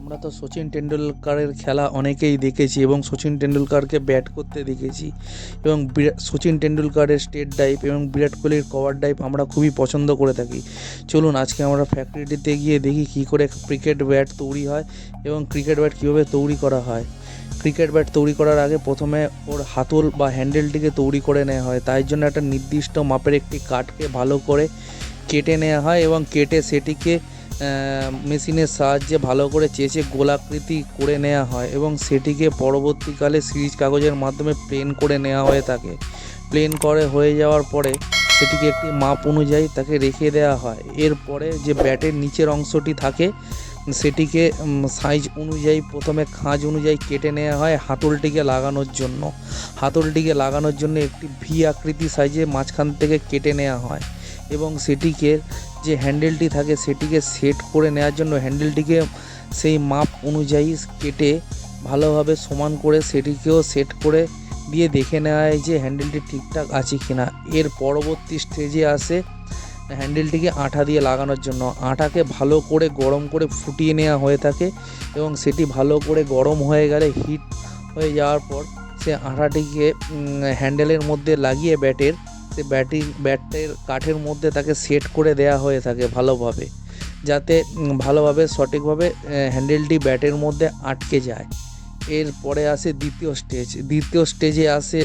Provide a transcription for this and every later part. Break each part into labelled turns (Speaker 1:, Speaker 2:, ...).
Speaker 1: আমরা তো সচিন টেন্ডুলকারের খেলা অনেকেই দেখেছি এবং সচিন টেন্ডুলকারকে ব্যাট করতে দেখেছি এবং সচিন টেন্ডুলকারের স্টেট ডাইভ এবং বিরাট কোহলির কভার ডাইভ আমরা খুবই পছন্দ করে থাকি। চলুন, আজকে আমরা ফ্যাক্টরিটিতে গিয়ে দেখি কী করে ক্রিকেট ব্যাট তৈরি হয় এবং ক্রিকেট ব্যাট কীভাবে তৈরি করা হয়। ক্রিকেট ব্যাট তৈরি করার আগে প্রথমে ওর হাতল বা হ্যান্ডেলটিকে তৈরি করে নেওয়া হয়। তাই জন্য একটা নির্দিষ্ট মাপের একটি কাঠকে ভালো করে কেটে নেওয়া হয় এবং কেটে সেটিকে মেশিনের সাহায্যে ভালো করে চেঁচে গোলাকৃতি করে নেওয়া হয় এবং সেটিকে পরবর্তীকালে সিরিজ কাগজের মাধ্যমে প্লেন করে নেওয়া হয়ে থাকে। প্লেন করে হয়ে যাওয়ার পরে সেটিকে একটি মাপ অনুযায়ী তাকে রেখে দেওয়া হয়। এরপরে যে ব্যাটের নিচের অংশটি থাকে, সেটিকে সাইজ অনুযায়ী প্রথমে খাঁজ অনুযায়ী কেটে নেওয়া হয় হাতলটিকে লাগানোর জন্য। হাতলটিকে লাগানোর জন্য একটি ভি আকৃতি সাইজে মাঝখান থেকে কেটে নেওয়া হয় এবং সেটিকে যে হ্যান্ডেলটি থাকে সেটিকে সেট করে নেওয়ার জন্য হ্যান্ডেলটিকে সেই মাপ অনুযায়ী কেটে ভালোভাবে সমান করে সেটিকেও সেট করে দিয়ে দেখে নেওয়া হয় যে হ্যান্ডেলটি ঠিকঠাক আছে কি না এর পরবর্তী স্টেজে আসে হ্যান্ডেলটিকে আঠা দিয়ে লাগানোর জন্য। আঠাকে ভালো করে গরম করে ফুটিয়ে নেওয়া হয়ে থাকে এবং সেটি ভালো করে গরম হয়ে গেলে হিট হয়ে যাওয়ার পর সে আঠাটিকে হ্যান্ডেলের মধ্যে লাগিয়ে ব্যাটের সে ব্যাটিং, ব্যাটের কাঠের মধ্যে তাকে সেট করে দেওয়া হয়ে থাকে ভালোভাবে, যাতে ভালোভাবে, সঠিকভাবে হ্যান্ডেলটি ব্যাটের মধ্যে আটকে যায়। এরপরে আসে দ্বিতীয় স্টেজ দ্বিতীয় স্টেজে আসে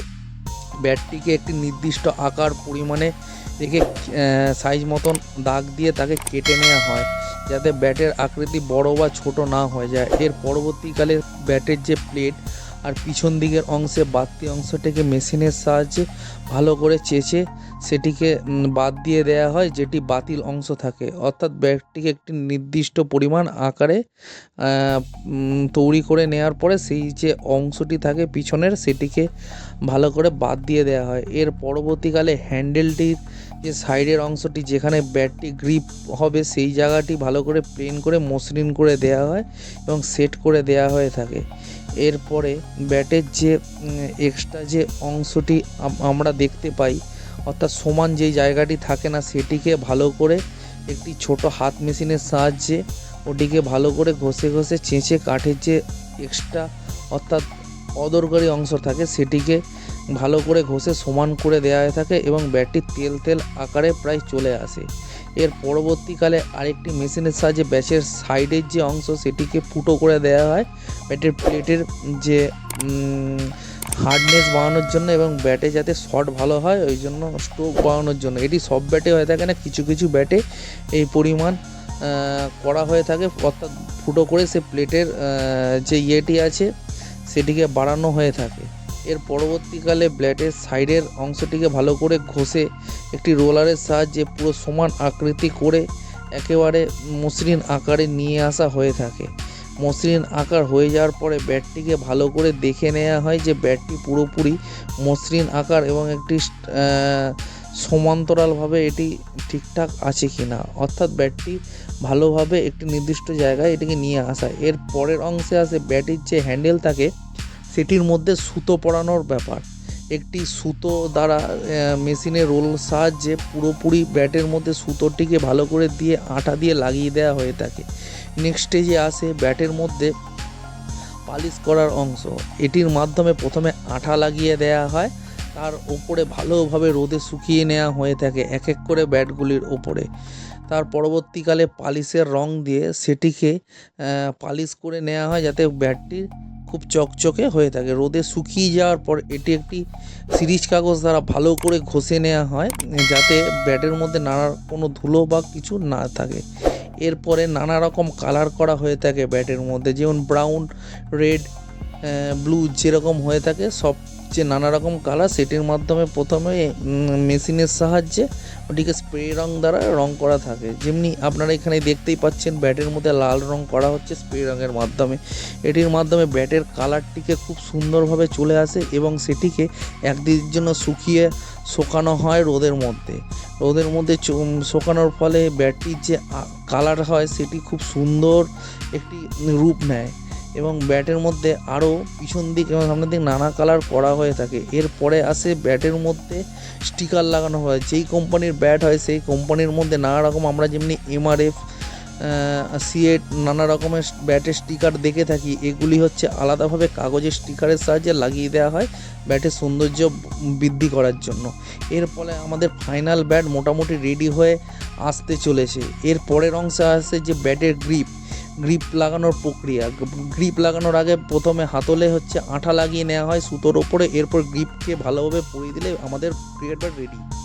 Speaker 1: ব্যাটটিকে একটি নির্দিষ্ট আকার পরিমাণে রেখে সাইজ মতন দাগ দিয়ে তাকে কেটে নেওয়া হয়, যাতে ব্যাটের আকৃতি বড় বা ছোট না হয়ে যায়। এর পরবর্তীকালে ব্যাটের যে প্লেট আর পিছন দিকের অংশে বাড়তি অংশটিকে মেশিনের সাহায্যে ভালো করে চেঁচে সেটিকে বাদ দিয়ে দেওয়া হয় যেটি বাতিল অংশ থাকে। অর্থাৎ ব্যাগটিকে একটি নির্দিষ্ট পরিমাণ আকারে তৈরি করে নেওয়ার পরে সেই যে অংশটি থাকে পিছনের সেটিকে ভালো করে বাদ দিয়ে দেওয়া হয়। এর পরবর্তীকালে হ্যান্ডেলটির যে সাইডের অংশটি যেখানে ব্যাটটি গ্রিপ হবে, সেই জায়গাটি ভালো করে প্লেন করে মসৃণ করে দেওয়া হয় এবং সেট করে দেওয়া হয়ে থাকে। এরপরে ব্যাটের যে এক্সট্রা যে অংশটি আমরা দেখতে পাই, অর্থাৎ সমান যেই জায়গাটি থাকে না, সেটিকে ভালো করে একটি ছোট হাত মেশিনের সাহায্যে ওটিকে ভালো করে ঘষে ঘষে চেঁচে কাঠের যে এক্সট্রা অর্থাৎ অদরকারি অংশ থাকে, সেটিকে ভালো করে ঘষে সমান করে দেওয়া হয়ে থাকে এবং ব্যাটটি তেল তেল আকারে প্রায় চলে আসে। এর পরবর্তীকালে আরেকটি মেশিনের সাহায্যে ব্যাচের সাইডের যে অংশ সেটিকে ফুটো করে দেওয়া হয় ব্যাটের প্লেটের যে হার্ডনেস বাড়ানোর জন্য এবং ব্যাটে যাতে শট ভালো হয় ওই জন্য স্ট্রোক বাড়ানোর জন্য। এটি সব ব্যাটে হয়ে থাকে না, কিছু কিছু ব্যাটে এই পরিমাণ করা হয়ে থাকে। অর্থাৎ ফুটো করে সে প্লেটের যে ইয়েটি আছে সেটিকে বাড়ানো হয়ে থাকে। এর পরবর্তীকালে ব্লেডের সাইডের অংশটিকে ভালো করে ঘষে একটি রোলারের সাহায্যে পুরো সমান আকৃতি করে একেবারে মসৃণ আকারে নিয়ে আসা হয়ে থাকে। মসৃণ আকার হয়ে যাওয়ার পরে ব্যাটটিকে ভালো করে দেখে নেওয়া হয় যে ব্যাটটি পুরোপুরি মসৃণ আকার এবং একটি সমান্তরালভাবে এটি ঠিকঠাক আছে কি না অর্থাৎ ব্যাটটি ভালোভাবে একটি নির্দিষ্ট জায়গায় এটিকে নিয়ে আসা। এর পরের অংশে আসে ব্যাটির যে হ্যান্ডেল থাকে সেটির মধ্যে সুতো পরানোর ব্যাপার। একটি সুতো দ্বারা মেশিনে রোল সাহায্যে পুরোপুরি ব্যাটের মধ্যে সুতোটিকে ভালো করে দিয়ে আঠা দিয়ে লাগিয়ে দেওয়া হয়ে থাকে। নেক্সট স্টেজে আসে ব্যাটের মধ্যে পালিশ করার অংশ। এটির মাধ্যমে প্রথমে আঠা লাগিয়ে দেওয়া হয়, তার উপরে ভালোভাবে রোদে শুকিয়ে নেওয়া হয়ে থাকে এক এক করে ব্যাটগুলির ওপরে। তার পরবর্তীকালে পালিশের রং দিয়ে সেটিকে পালিশ করে নেওয়া হয় যাতে ব্যাটটি খুব চকচকে হয়ে থাকে। রোদে শুকিয়ে যাওয়ার পর এটি একটি সিরিজ কাগজ দ্বারা ভালো করে ঘষে নেওয়া হয়, যাতে ব্যাটের মধ্যে নানা কোনো ধুলো বা কিছু না থাকে। এরপরে নানা রকম কালার করা হয়ে থাকে ব্যাটের মধ্যে। যেমন ব্রাউন, রেড ব্লু যেরকম হয়ে থাকে, সব যে নানা রকম কালার সেটির মাধ্যমে প্রথমে মেশিনের সাহায্যে ওটিকে স্প্রে রং দ্বারা রং করা থাকে। যেমনি আপনারা এখানে দেখতেই পাচ্ছেন ব্যাটের মধ্যে লাল রং করা হচ্ছে স্প্রে রঙের মাধ্যমে। এটির মাধ্যমে ব্যাটের কালারটিকে খুব সুন্দরভাবে চলে আসে এবং সেটিকে একদিনের জন্য শুকিয়ে শোকানো হয় রোদের মধ্যে। রোদের মধ্যে শোকানোর ফলে ব্যাটটির যে কালার হয় সেটি খুব সুন্দর একটি রূপ নেয়। এবং ব্যাটের মধ্যে আরও পিছন দিক এবং সামনের দিক নানা কালার করা হয়ে থাকে। এরপরে আসে ব্যাটের মধ্যে স্টিকার লাগানো হয়। যেই কোম্পানির ব্যাট হয়, সেই কোম্পানির মধ্যে নানা রকম আমরা যেমনি এমআরএফ সিএট নানা রকমের ব্যাটের স্টিকার দেখে থাকি। এগুলি হচ্ছে আলাদাভাবে কাগজের স্টিকারের সাহায্যে লাগিয়ে দেওয়া হয় ব্যাটের সৌন্দর্য বৃদ্ধি করার জন্য। এর ফলে আমাদের ফাইনাল ব্যাট মোটামুটি রেডি হয়ে আসতে চলেছে। এর পরের অংশে আসে যে ব্যাটের গ্রিপ গ্রিপ লাগানোর প্রক্রিয়া। গ্রিপ লাগানোর আগে প্রথমে হাতলে হচ্ছে আঠা লাগিয়ে নেওয়া হয় সুতোর ওপরে, এরপর গ্রিপকে ভালোভাবে পরিয়ে দিলে আমাদের ক্রিকেট ব্যাট রেডি।